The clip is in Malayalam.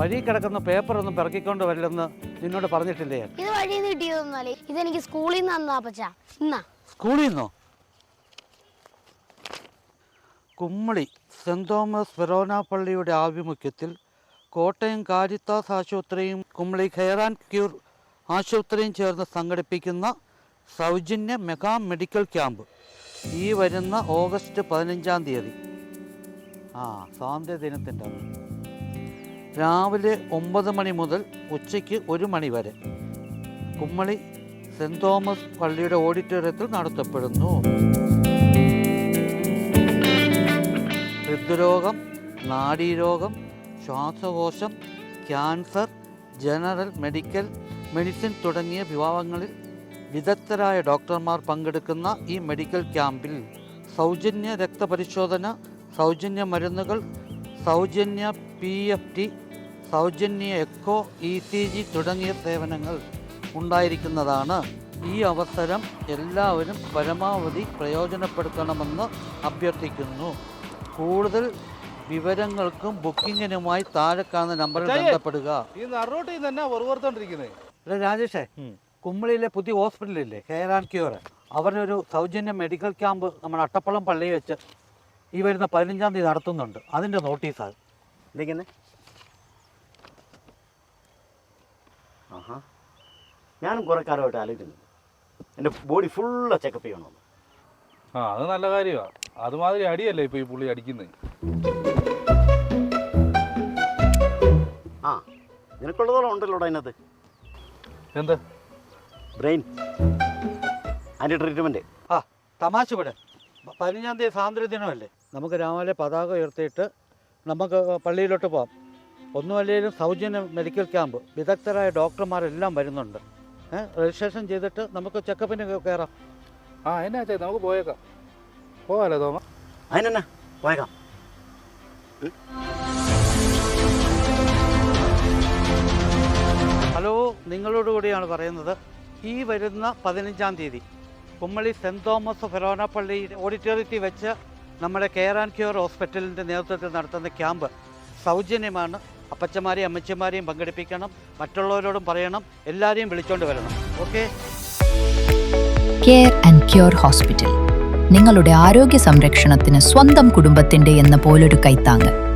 വഴി കിടക്കുന്ന പേപ്പർ ഒന്നും പിറക്കിക്കൊണ്ട് വരില്ലെന്ന് നിന്നോട് പറഞ്ഞിട്ടില്ലേ? ഇത് വഴി നിന്ന് ഇത് എനിക്ക് സ്കൂളിൽ നിന്ന് തന്നാ പച്ച സ്കൂളിൽ നിന്നോ? കുമ്മളി സെന്റ് തോമസ് ഫെറോന പള്ളിയുടെ ആഭിമുഖ്യത്തിൽ കോട്ടയം കാരിത്താസ് ആശുപത്രിയും കുമ്മളി ഹെയർ ആൻഡ് ക്യൂർ ആശുപത്രിയും ചേർന്ന് സംഘടിപ്പിക്കുന്ന സൗജന്യ മെഗാ മെഡിക്കൽ ക്യാമ്പ് ഈ വരുന്ന ഓഗസ്റ്റ് പതിനഞ്ചാം തീയതി. ആ സ്വാതന്ത്ര്യ ദിനത്തിന്റെ രാവിലെ ഒമ്പത് മണി മുതൽ ഉച്ചയ്ക്ക് ഒരു മണി വരെ. കുമ്മളി സെന്റ് തോമസ് പള്ളിയുടെ ഓഡിറ്റോറിയത്തിൽ നടത്തപ്പെടുന്നു. ഹൃദ്രോഗം നാഡീരോഗം ശ്വാസകോശം ക്യാൻസർ ജനറൽ മെഡിക്കൽ മെഡിസിൻ തുടങ്ങിയ വിഭാഗങ്ങളിൽ വിദഗ്ധരായ ഡോക്ടർമാർ പങ്കെടുക്കുന്ന ഈ മെഡിക്കൽ ക്യാമ്പിൽ സൗജന്യ രക്തപരിശോധന സൗജന്യ മരുന്നുകൾ സൗജന്യ പി എഫ് ടി സൗജന്യ എക്കോ ഇ സി ജി തുടങ്ങിയ സേവനങ്ങൾ ഉണ്ടായിരിക്കുന്നതാണ്. ഈ അവസരം എല്ലാവരും പരമാവധി പ്രയോജനപ്പെടുത്തണമെന്ന് അഭ്യർത്ഥിക്കുന്നു. കൂടുതൽ വിവരങ്ങൾക്കും ബുക്കിങ്ങിനുമായി താഴെ കാണുന്ന നമ്പറിൽ ബന്ധപ്പെടുക. രാജേഷേ കുമ്മളിയിലെ പുതിയ ഹോസ്പിറ്റലില്ലേ കെയർ ആൻഡ് ക്യൂർ ഒരു സൗജന്യ മെഡിക്കൽ ക്യാമ്പ് നമ്മുടെ അട്ടപ്പള്ളം പള്ളിയിൽ വെച്ച് ഈ വരുന്ന പതിനഞ്ചാം തീയതി നടത്തുന്നുണ്ട്. അതിന്റെ നോട്ടീസാണ് എന്തൊക്കെയെന്ന് ആഹാ. ഞാനും കുറേ കാലമായിട്ട് ആലോചിക്കുന്നു. എന്റെ ബോഡി ഫുള്ള് ചെക്കപ്പ് ചെയ്യണമെന്ന്. ആ അത് നല്ല കാര്യമാണ് അതുമാതിരി അടിയല്ലേ ഇപ്പൊ ഈ പുള്ളി അടിക്കുന്നത് ആ നിനക്കുള്ളതോളം ഉണ്ടല്ലോടാ അതിനകത്ത്? എന്ത്? ബ്രെയിൻ. അതിന്റെ ട്രീറ്റ്മെന്റ് ആ തമാശ വിടെ പതിനഞ്ചാം തീയതി സ്വാതന്ത്ര്യ ദിനമല്ലേ നമുക്ക് രാവിലെ പതാക ഉയർത്തിയിട്ട് നമുക്ക് പള്ളിയിലോട്ട് പോകാം ഒന്നുമല്ലെങ്കിലും സൗജന്യ മെഡിക്കൽ ക്യാമ്പ് വിദഗ്ധരായ ഡോക്ടർമാരെല്ലാം വരുന്നുണ്ട്. രജിസ്ട്രേഷൻ ചെയ്തിട്ട് നമുക്ക് ചെക്കപ്പിന് കയറാം ആ എന്നാ ചേച്ചി നമുക്ക് പോയേക്കാം. പോകാലോ തോമ? അതിനെന്നാ? പോയേക്കാം. ഹലോ നിങ്ങളോട് കൂടിയാണ് പറയുന്നത്. ഈ വരുന്ന പതിനഞ്ചാം തീയതി കുമ്മളി സെന്റ് തോമസ് ഫെറോന പള്ളി ഓഡിറ്റോറിയത്തിൽ വെച്ച് നമ്മുടെ കെയർ ആൻഡ് ക്യൂർ ഹോസ്പിറ്റലിന്റെ നേതൃത്വത്തിൽ നടത്തുന്ന ക്യാമ്പ് സൗജന്യമാണ്. അപ്പച്ചമാരെയും അമ്മച്ചമാരെയും പങ്കെടുപ്പിക്കണം. മറ്റുള്ളവരോടും പറയണം. എല്ലാവരെയും വിളിച്ചോണ്ട് വരണം. Okay? Care and cure hospital. നിങ്ങളുടെ ആരോഗ്യ സംരക്ഷണത്തിന് സ്വന്തം കുടുംബത്തിന്റെ എന്ന പോലൊരു കൈത്താങ്ങ്.